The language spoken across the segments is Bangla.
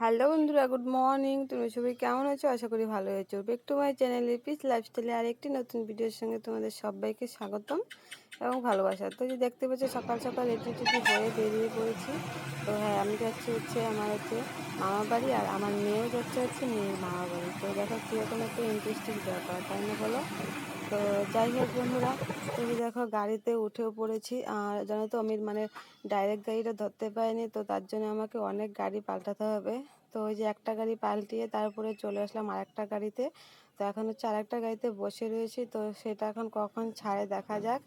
হ্যালো বন্ধুরা, গুড মর্নিং। তুমি সবাই কেমন আছো? আশা করি ভালো আছো। Back to my channel Peace লাইফস্টাইলে আর একটি নতুন ভিডিওর সঙ্গে তোমাদের সবাইকে স্বাগতম এবং ভালোবাসা। তো যে দেখতে পাচ্ছ, সকাল সকাল এটি টেটি হয়ে বেরিয়ে পড়েছি। তো হ্যাঁ আমি যাচ্ছি হচ্ছে আমার হচ্ছে মামা বাড়ি আর আমার মেয়েও যাচ্ছে হচ্ছে মেয়ের মামা বাড়ি। তো দেখো কীরকম একটা ইন্টারেস্টিং ব্যাপার, তাই না বলো? তো যাই হোক বন্ধুরা, তুমি দেখো গাড়িতে উঠেও পড়েছি। আর জানো তো আমি মানে ডাইরেক্ট গাড়িটা ধরতে পারিনি, তো তার জন্য আমাকে অনেক গাড়ি পাল্টাতে হবে। তো ওই যে একটা গাড়ি পাল্টিয়ে তারপরে চলে আসলাম আরেকটা গাড়িতে। তো এখন হচ্ছে আরেকটা গাড়িতে বসে রয়েছি, তো সেটা এখন কখন ছাড়ে দেখা যাক।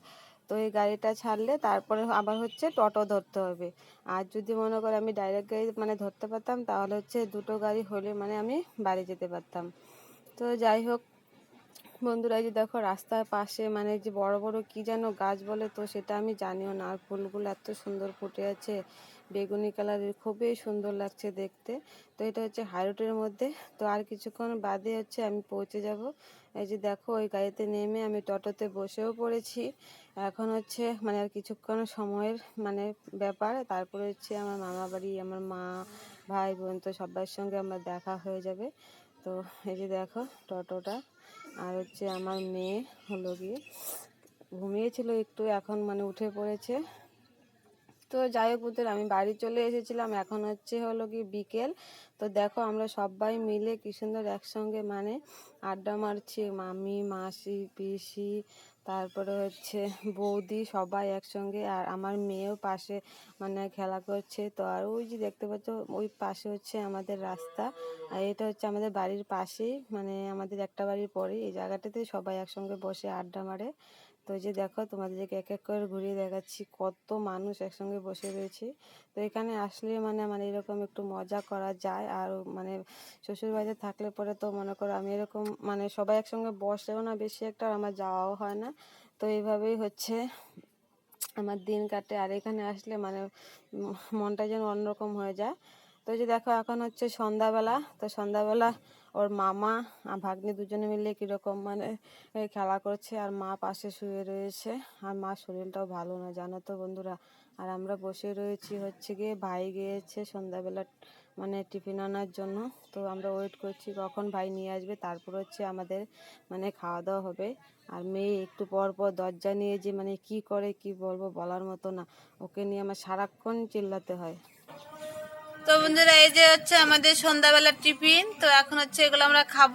তো এই গাড়িটা ছাড়লে তারপরে আবার হচ্ছে টোটো ধরতে হবে। আর যদি মনে করে আমি ডাইরেক্ট গাড়ি মানে ধরতে পারতাম, তাহলে হচ্ছে দুটো গাড়ি হলে মানে আমি বাড়ি যেতে পারতাম। তো যাই হোক বন্ধুরা, এই যে দেখো রাস্তার পাশে মানে যে বড় বড় কি যেন গাছ বলে তো সেটা আমি জানিও না। আর ফুলগুলো এত সুন্দর ফুটে আছে, বেগুনি কালারের, খুবই সুন্দর লাগছে দেখতে। তো এটা হচ্ছে হাইরোডের মধ্যে। তো আর কিছুক্ষণ বাদে হচ্ছে আমি পৌঁছে যাব। এই যে দেখো, ওই গাড়িতে নেমে আমি টোটোতে বসেও পড়েছি। এখন হচ্ছে মানে আর কিছুক্ষণ সময়ের মানে ব্যাপার। তারপরে হচ্ছে আমার মামা বাড়ি, আমার মা, ভাই বোন তো সবার সঙ্গে আমার দেখা হয়ে যাবে। তো এই যে দেখো টোটোটা। আর হচ্ছে আমার মেয়ে হলো গিয়ে ঘুমিয়েছিল একটু, এখন মানে উঠে পড়েছে। তো যাই হোক ওদের আমি বাড়ি চলে এসেছিলাম, এখন হচ্ছে হলো কি বিকেল। তো দেখো আমরা সবাই মিলে কি সুন্দর একসঙ্গে মানে আড্ডা মারছি, মামি, মাসি, পিসি তারপরে হচ্ছে বৌদি সবাই একসঙ্গে আর আমার মেয়েও পাশে মানে খেলা করছে। তো আর ওই যে দেখতে পাচ্ছ, ওই পাশে হচ্ছে আমাদের রাস্তা। আর এটা হচ্ছে আমাদের বাড়ির পাশেই মানে আমাদের একটা বাড়ির পরে এই জায়গাটাতে সবাই একসঙ্গে বসে আড্ডা মারে। তো যে দেখো, তোমাদেরকে এক এক করে ঘুরিয়ে দেখাচ্ছি কত মানুষ একসঙ্গে বসে রয়েছে। তো এখানে আসলে মানে মানে এরকম একটু মজা করা যায়। আর মানে শ্বশুর বাড়িতে থাকলে পরে তো মনে করো আমি এরকম মানে সবাই একসঙ্গে বসেও না বেশি একটা আমার যাওয়াও হয় না। তো এইভাবেই হচ্ছে আমার দিন কাটে। আর এখানে আসলে মানে মনটা যেন অন্যরকম হয়ে যায়। তো যে দেখো, এখন হচ্ছে সন্ধ্যাবেলা। তো সন্ধ্যাবেলা ওর মামা আর ভাগ্নি দুজনে মিলে কীরকম মানে খেলা করছে আর মা পাশে শুয়ে রয়েছে। আর মার শরীরটাও ভালো না, জানো তো বন্ধুরা। আর আমরা বসে রয়েছি হচ্ছে গিয়ে, ভাই গিয়েছে সন্ধ্যাবেলা মানে টিফিন আনার জন্য। তো আমরা ওয়েট করছি কখন ভাই নিয়ে আসবে। তারপর হচ্ছে আমাদের মানে খাওয়া দাওয়া হবে। আর মেয়ে একটু পর পর দরজা নিয়ে যে মানে কি করে, কি বলব বলার মতো না। ওকে নিয়ে আমার সারাক্ষণ চিল্লাতে হয়। তো বন্ধুরা, এই যে হচ্ছে আমাদের সন্ধ্যাবেলার টিফিন, তো এখন হচ্ছে এগুলো আমরা খাব।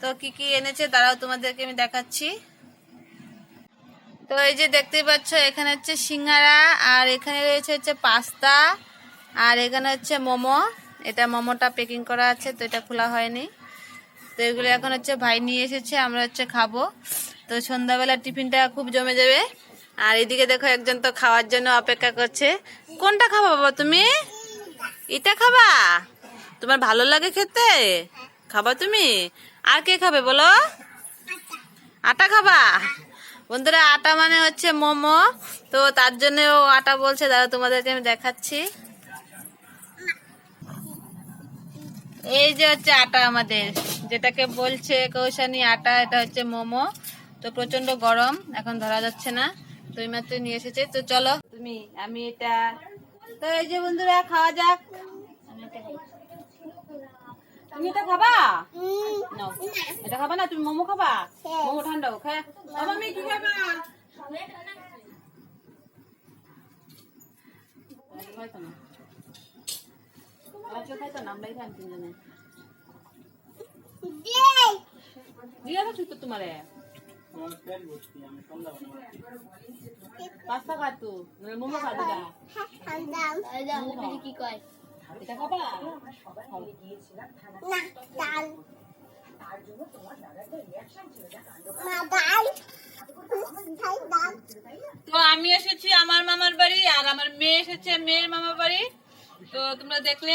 তো কি কি এনেছে তারাও তোমাদেরকে আমি দেখাচ্ছি। তো এই যে দেখতেই পাচ্ছ, এখানে হচ্ছে সিঙ্গারা, আর এখানে রয়েছে হচ্ছে পাস্তা, আর এখানে হচ্ছে মোমো। এটা মোমোটা প্যাকিং করা আছে, তো এটা খোলা হয়নি। তো এগুলো এখন হচ্ছে ভাই নিয়ে এসেছে, আমরা হচ্ছে খাব। তো সন্ধ্যাবেলার টিফিনটা খুব জমে যাবে। আর এদিকে দেখো, একজন তো খাওয়ার জন্য অপেক্ষা করছে। কোনটা খাব বাবা তুমি? এটা খাবা? তোমার ভালো লাগে খেতে? খাবা তুমি? আর কে খাবে বলো? আটা খাবা? বন্ধুরা, আটা মানে হচ্ছে মোমো। তো তার জন্য ও আটা বলছে দাদা তোমাদেরকে আমি দেখাচ্ছি। এই যে হচ্ছে আটা আমাদের, যেটাকে বলছে কৌশানি আটা, এটা হচ্ছে মোমো। তো প্রচণ্ড গরম, এখন ধরা যাচ্ছে না। তো এই মাত্র নিয়ে এসেছে। তো চলো, তুমি, আমি এটা তো এই যে বন্ধুরা, খাওয়া যাক। তুমি এটা খাবা? এটা খাবা না? তুমি মোমো খাবা? মোমো ঠান্ডা হোক হ্যাঁ। আমি কি খাবা? খাইতো দিয়ে তোমারে? পাস্তা মোমো কি কয় এটা খাবা? না ডাল। তো আমি এসেছি আমার মামার বাড়ি আর আমার মেয়ে এসেছে মেয়ের মামার বাড়ি। তো তোমরা দেখলে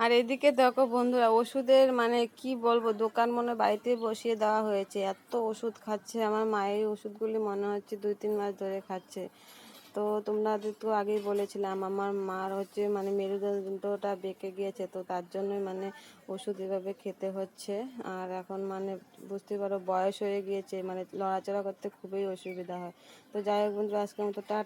আর এদিকে দেখো বন্ধুরা, ওষুধের মানে কি বলব, দোকান মনে বাড়িতে বসিয়ে দেওয়া হয়েছে। এত ওষুধ খাচ্ছে, আমার মায়ের ওষুধগুলি মনে হচ্ছে দুই তিন মাস ধরে খাচ্ছে। তো তোমরা তো আগেই বলেছিলাম, আমার মার হচ্ছে মানে মেরুদণ্ডটা বেঁকে গিয়েছে, তো তার জন্যই মানে ওষুধ এভাবে খেতে হচ্ছে। আর এখন মানে বুঝতে পারো, বয়স হয়ে গিয়েছে মানে লড়াচড়া করতে খুবই অসুবিধা হয়। তো যাই হোক বন্ধু আজকের মতো টা